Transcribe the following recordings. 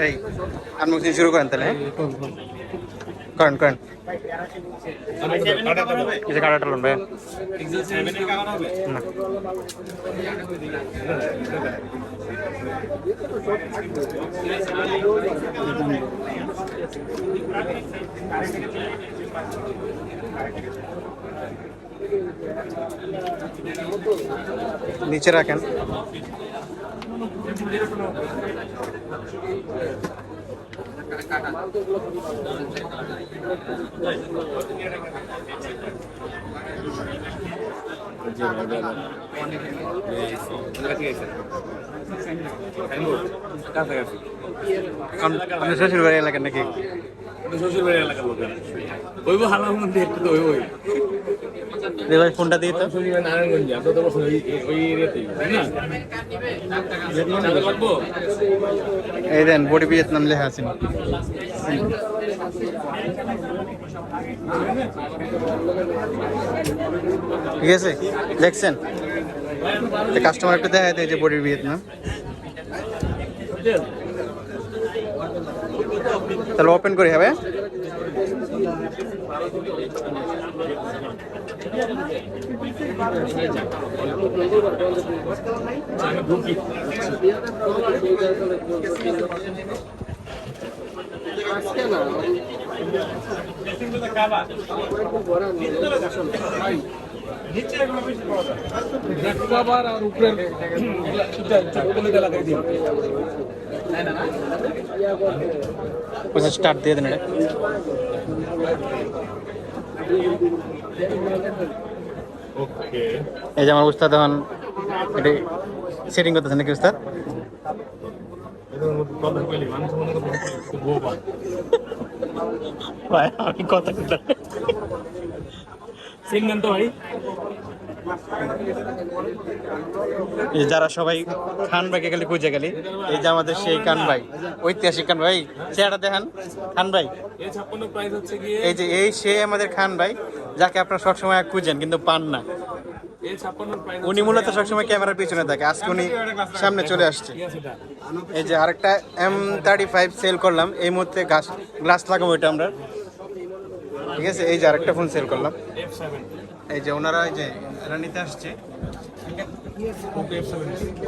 এই আনবক্সিং শুরু করেন তাহলে হ্যাঁ? করেন করেন কিছু কাটাটা লোন ভাই নিচে রাখেন। শ্বশুর বাড়ি এলাকার নাকি? শ্বশুর বাড়ির এলাকার লোকের ওইব মধ্যে একটু ওই ওই দে ফোনটা দিয়ে তো। এই দেন, বডি ভিয়েতনাম লেখা আছে। ঠিক আছে? দেখছেন? কাস্টমার একটু দেখা দেয় যে বডি ভিয়েতনাম। তাহলে ওপেন করি, হবে? খাবার আর উপরের লাগাই দিন স্টার্ট দিয়ে দেন এটা ওকে এই যে আমার উস্তাদ এখন এটি সেটিং করতেছেন নাকি উস্তাদ? মনে ভাই আমি কথা কথা সিগন্যাল তো ভাই। এই যারা সবাই খান ভাইকে গেলে খুঁজে গেলি, এই যে আমাদের সেই খান ভাই, ঐতিহাসিক খান ভাই চেহারা দেখান, খান ভাই। এই যে এই সে আমাদের খান ভাই, যাকে আপনারা সবসময় খুঁজেন, কিন্তু পান না। উনি মূলত সবসময় ক্যামেরার পিছনে থাকে, আজকে উনি সামনে চলে আসছে। এই যে আরেকটা এম থার্টি ফাইভ সেল করলাম, এই মুহূর্তে গ্লাস লাগাবো এটা আমরা। ঠিক আছে, এই যে আরেকটা ফোন সেল করলাম। এই যে ওনারা এই যে এরা নিতে আসছে।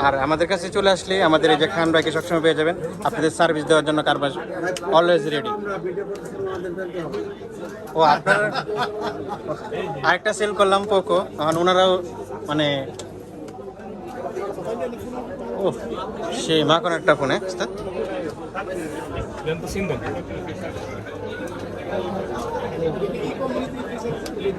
আর আমাদের কাছে চলে আসলে আমাদের এই যে খান ভাইকে সবসময় পেয়ে যাবেন। আপনাদের সার্ভিস দেওয়ার জন্য কারবার অলওয়েজ রেডি ও, আপনার আরেকটা সেল করলাম পোকো এখন ওনারাও মানে ও, সেই মাখন একটা ফোনে দেন। দেন